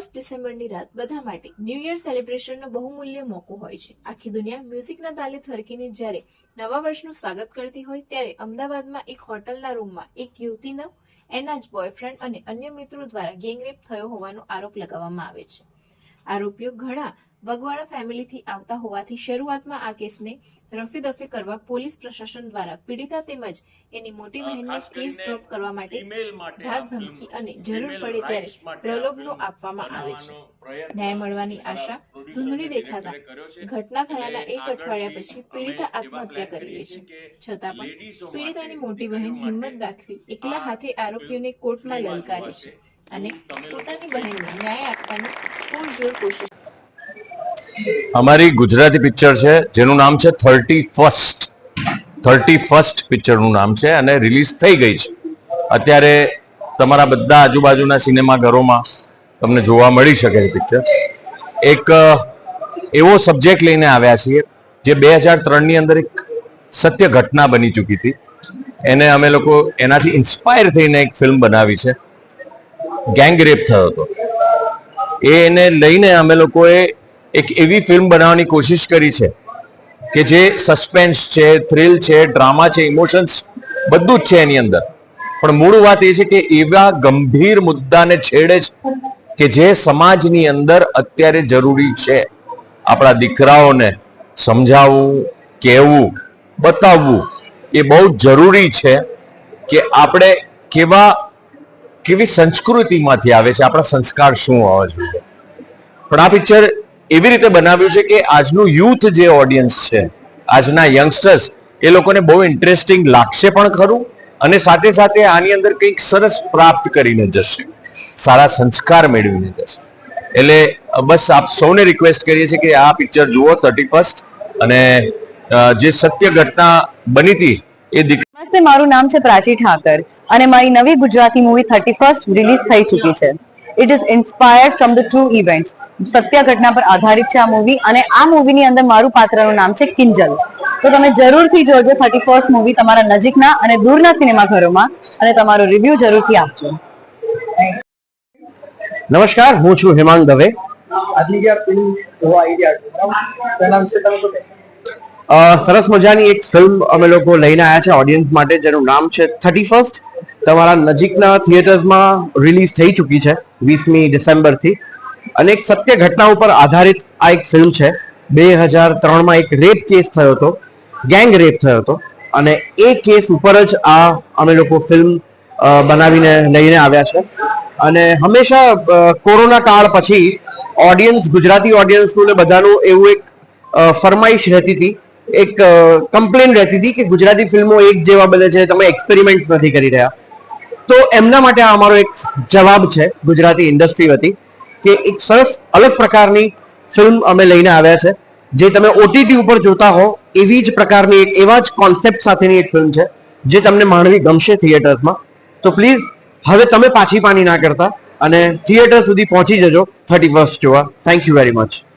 First ડિસેમ્બરની રાત બધા માટે ન્યૂ યર સેલિબ્રેશનનો બહુમૂલ્ય મોકો હોય છે. આખી દુનિયા મ્યુઝિકના તાલે થરકીને જ્યારે નવા વર્ષનું સ્વાગત કરતી હોય ત્યારે અમદાવાદમાં એક હોટલના રૂમમાં એક યુવતીનો, એના જ બોયફ્રેન્ડ અને અન્ય મિત્રો દ્વારા ગેંગરેપ થયો હોવાનો આરોપ લગાવવામાં આવે છે. આરોપીઓ ઘણા વગવાડા ફેમિલીથી આવતા હોવાથી શરૂઆતમાં આ કેસને રફી દફી કરવા પોલીસ પ્રશાસન દ્વારા પીડિતા તેમજ એની મોટી બહેનને કેસ ડ્રોપ કરવા માટે ધાક ધમકી અને જરૂર પડે ત્યારે પ્રલોભનો આપવામાં આવે છે. ન્યાય મળવાની આશા ધૂંધળી દેખાતા ઘટના થયાના એક અઠવાડિયા પછી પીડિતા આત્મહત્યા કરી લે છે. છતાં પણ પીડિતાની મોટી બહેન હિંમત દાખવી એકલા હાથે આરોપીઓને કોર્ટમાં લલકારે છે અને પોતાની બહેનને ન્યાય આપવાની અમારી ગુજરાતી પિક્ચર છે, જેનું નામ છે થર્ટી ફર્સ્ટ થર્ટી ફર્સ્ટ પિક્ચરનું નામ છે અને રિલીઝ થઈ ગઈ છે. અત્યારે તમારા બધા આજુબાજુના સિનેમાઘરોમાં તમને જોવા મળી શકે છે પિક્ચર. એક એવો સબ્જેક્ટ લઈને આવ્યા છીએ, જે બે હજાર ત્રણની અંદર એક સત્ય ઘટના બની ચૂકી હતી. એને અમે લોકો એનાથી ઇન્સ્પાયર થઈને એક ફિલ્મ બનાવી છે. ગેંગ રેપ થયો હતો. એ એને લઈને અમે લોકોએ એક એવી ફિલ્મ બનાવવાની કોશિશ કરી છે કે જે સસ્પેન્સ છે થ્રિલ છે ડ્રામા છે ઇમોશન્સ બધું જ છે એની અંદર. પણ મૂળ વાત એ છે કે એવા ગંભીર મુદ્દાને છેડે છે કે જે સમાજની અંદર અત્યારે જરૂરી છે. આપણા દીકરાઓને સમજાવવું, કહેવું, બતાવવું એ બહુ જરૂરી છે કે આપણે કેવા કેવી સંસ્કૃતિમાંથી આવે છે? આપણા સંસ્કાર શું હોવા જોઈએ? પણ આ પિક્ચર એવી રીતે બનાવ્યું છે કે આજનું યુથ જે ઓડિયન્સ છે, આજના યંગસ્ટર્સ એ લોકોને બહુ ઇન્ટરેસ્ટિંગ લાગશે પણ ખરું અને સાથે સાથે આની અંદર કંઈક સરસ પ્રાપ્ત કરીને જશે. સારા સંસ્કાર મેળવીને જશે. એટલે બસ આપ સૌને રિક્વેસ્ટ કરીએ છીએ કે આ પિક્ચર જુઓ થર્ટી ફર્સ્ટ અને જે સત્ય ઘટના બની હતી એ દીક નમસ્તે મારું નામ છે પ્રાચી ઠાકર અને મારી નવી Gujarati movie thirty first release થઈ ચૂકી છે. It is inspired from the true events સત્ય ઘટના પર આધારિત છે આ મૂવી અને આ મૂવીની અંદર મારું પાત્રનું નામ છે કિંજલ. તો તમે જરૂરથી જોજો થર્ટી ફર્સ્ટ મૂવી તમારા નજીકના અને દૂરના સિનેમાઘરોમાં અને તમારો રિવ્યુ જરૂરથી આપજો. નમસ્કાર હું છું હેમાંગ દવે. આજની જે આ ફિલ્મ જોવા આવી રહ્યા છો બરાબર? વિશે તમે સરસ મજાની એક ફિલ્મ અમે લોકો લઈને આવ્યા છે ઓડિયન્સ માટે, જેનું નામ છે થર્ટી ફર્સ્ટ તમારા નજીકના થિયેટર્સમાં રિલીઝ થઈ ચૂકી છે, વીસમી ડિસેમ્બરથી. અને એક સત્ય ઘટના ઉપર આધારિત આ એક ફિલ્મ છે. બે હજાર ત્રણમાં એક રેપ કેસ થયો હતો ગેંગ રેપ થયો હતો. અને એ કેસ ઉપર જ આ અમે લોકો ફિલ્મ બનાવીને લઈને આવ્યા છે. અને હંમેશા કોરોના કાળ પછી ઓડિયન્સ ગુજરાતી ઓડિયન્સનું ને બધાનું એવું એક ફરમાઈશ રહેતી હતી એક કમ્પ્લેન રહેતી હતી કે ગુજરાતી ફિલ્મો એક જેવા બને છે, તમે એક્સપેરિમેન્ટ નથી કરી રહ્યા. તો એમના માટે આ અમારો એક જવાબ છે ગુજરાતી ઇન્ડસ્ટ્રી વતી, કે એક સરસ અલગ પ્રકારની ફિલ્મ અમે લઈને આવ્યા છે, જે તમે ઓટીટી ઉપર જોતા હો, એવી જ પ્રકારની એક, એવા જ કોન્સેપ્ટ સાથેની એક ફિલ્મ છે, જે તમને માણવી ગમશે થિયેટર્સમાં તો પ્લીઝ હવે તમે પાછી પાની ના કરતા અને થિયેટર સુધી પહોંચી જજો થર્ટી ફર્સ્ટ જોવા. Thank you very much